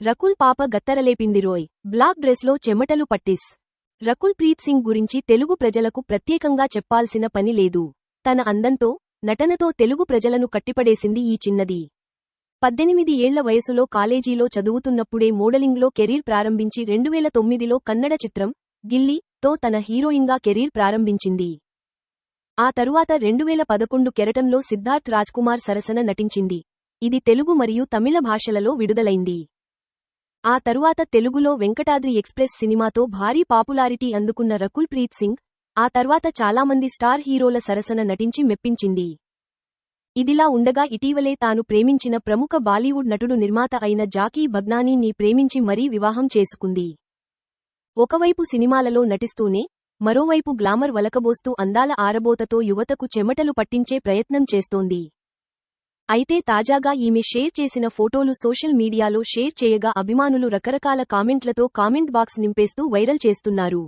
రకుల్ పాప గత్తరలేపిందిరోయ్. బ్లాక్ డ్రెస్లో చెమటలు పట్టిస్. రకుల్ ప్రీత్ సింగ్ గురించి తెలుగు ప్రజలకు ప్రత్యేకంగా చెప్పాల్సిన పని లేదు. తన అందంతో నటనతో తెలుగు ప్రజలను కట్టిపడేసింది ఈ చిన్నది. పద్దెనిమిది ఏళ్ళ వయసులో కాలేజీలో చదువుతున్నప్పుడే మోడలింగ్లో కెరీర్ ప్రారంభించి రెండువేల తొమ్మిదిలో కన్నడ చిత్రం గిల్లీ తో తన హీరోయిన్గా కెరీర్ ప్రారంభించింది. ఆ తరువాత రెండువేల పదకొండు కెరటంలో సిద్ధార్థ్ రాజ్కుమార్ సరసన నటించింది. ఇది తెలుగు మరియు తమిళ భాషలలో విడుదలైంది. ఆ తరువాత తెలుగులో వెంకటాద్రి ఎక్స్ప్రెస్ సినిమాతో భారీ పాపులారిటీ అందుకున్న రకుల్ ప్రీత్ సింగ్ ఆ తర్వాత చాలామంది స్టార్ హీరోల సరసన నటించి మెప్పించింది. ఇదిలా ఉండగా ఇటీవలే తాను ప్రేమించిన ప్రముఖ బాలీవుడ్ నటుడు నిర్మాత అయిన జాకీ భగ్నానీని ప్రేమించి మరీ వివాహం చేసుకుంది. ఒకవైపు సినిమాలలో నటిస్తూనే మరోవైపు గ్లామర్ వలకబోస్తూ అందాల ఆరబోతతో యువతకు చెమటలు పట్టించే ప్రయత్నం చేస్తోంది. అయితే తాజాగా ఈమె షేర్ చేసిన ఫోటోలు సోషల్ మీడియాలో షేర్ చేయగా అభిమానులు రకరకాల కామెంట్లతో కామెంట్ బాక్స్ నింపేస్తూ వైరల్ చేస్తున్నారు.